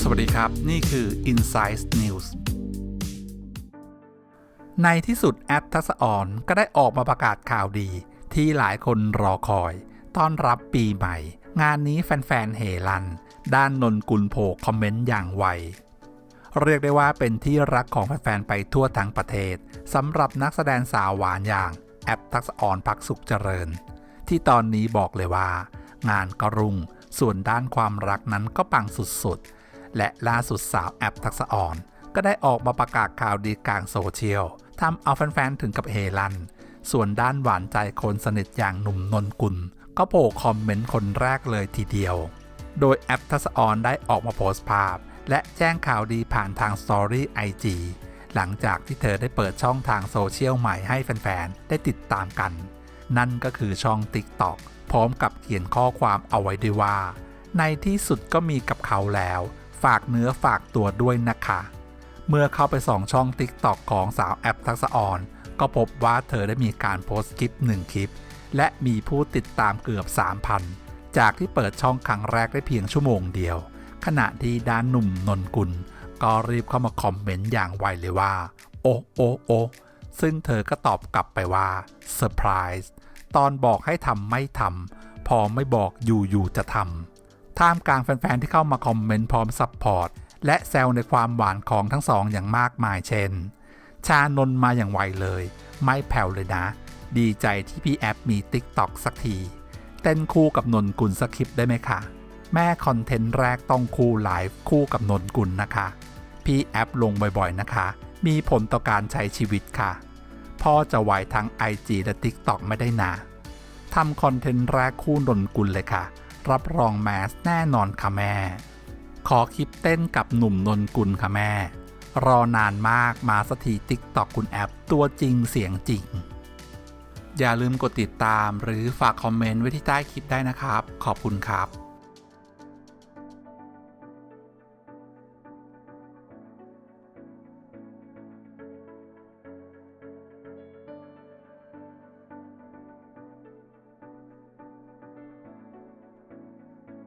สวัสดีครับ นี่คือ Insight News ในที่สุดแอปทักษะอ่อนก็ได้ออกมาประกาศข่าวดี ที่หลายคนรอคอย ต้อนรับปีใหม่ งานนี้แฟนๆเฮลัน ด้านนนกุลโผคอมเมนต์อย่างไวเรียกได้ว่าเป็นที่รักของแฟนๆไปทั่วทั้งประเทศสำหรับนักแสดงสาวหวานอย่างแอปทักษอ่อนพักสุขเจริญ ที่ตอนนี้บอกเลยว่า งานก็รุ่งส่วนด้านความรักนั้นก็ปังสุดๆ และล่าสุดสาวแอปทักษะอ่อน ก็ได้ออกมาประกาศข่าวดีกลางโซเชียลทำเอาแฟนๆ ถึงกับเฮลัน ส่วนด้านหวานใจคนสนิทอย่างหนุ่มนนกุล ก็โผล่คอมเมนต์คนแรกเลยทีเดียว โดยแอปทักษะออนได้ออกมาโพสต์ภาพ และแจ้งข่าวดีผ่านทางสตอรี่ไอจีหลังจากที่เธอได้เปิดช่องทางโซเชียลใหม่ให้แฟนๆ ได้ติดตามกัน นั่นก็คือช่อง TikTok พร้อมกับเขียนข้อความเอาไว้ด้วยว่า ในที่สุดก็มีกับเขาแล้ว ฝากเนื้อฝากตัวด้วยนะคะ เมื่อเข้าไปส่องช่อง TikTok ของสาวแอปทักษะออนก็พบว่าเธอได้มีการโพสต์คลิปหนึ่งคลิป และมีผู้ติดตามเกือบ 3,000 จากที่เปิดช่องครั้งแรกได้เพียงชั่วโมงเดียว ขณะที่ด้านหนุ่มนนกุล ก็รีบเข้ามาคอมเมนต์อย่างไวเลยว่า โอ้โอ้โอ้ ซึ่งเธอก็ตอบกลับไปว่าเซอร์ไพรส์ตอนบอกให้ทำไม่ทำพอไม่บอกอยู่อยู่จะทำท่ามกลางแฟนๆที่เข้ามาคอมเมนต์พร้อมซัพพอร์ตและแซวในความหวานของทั้งสองอย่างมากมายเช่น ชานนท์มาอย่างไวเลย ไม่แผ่วเลยนะ ดีใจที่พี่แอปมี TikTok สักที เต้นคู่กับนนกุลสคริปได้ไหมคะแม่คอนเทนต์แรกต้องคู่ไลฟ์คู่กับนนกุลนะคะ พี่แอปลงบ่อยๆนะคะ มีผลต่อการใช้ชีวิตค่ะ พ่อจะไหวทั้ง IG และ TikTok ไม่ได้นะทำคอนเทนต์แรกคู่นนกุลเลยค่ะ รับรองแมสแน่นอนค่ะแม่ ขอคลิปเต้นกับหนุ่มนนกุลค่ะแม่ รอนานมากมาสักทีติ๊กตอกคุณแอปตัวจริงเสียงจริง อย่าลืมกดติดตามหรือฝากคอมเมนต์ไว้ที่ใต้คลิปได้นะครับ ขอบคุณครับ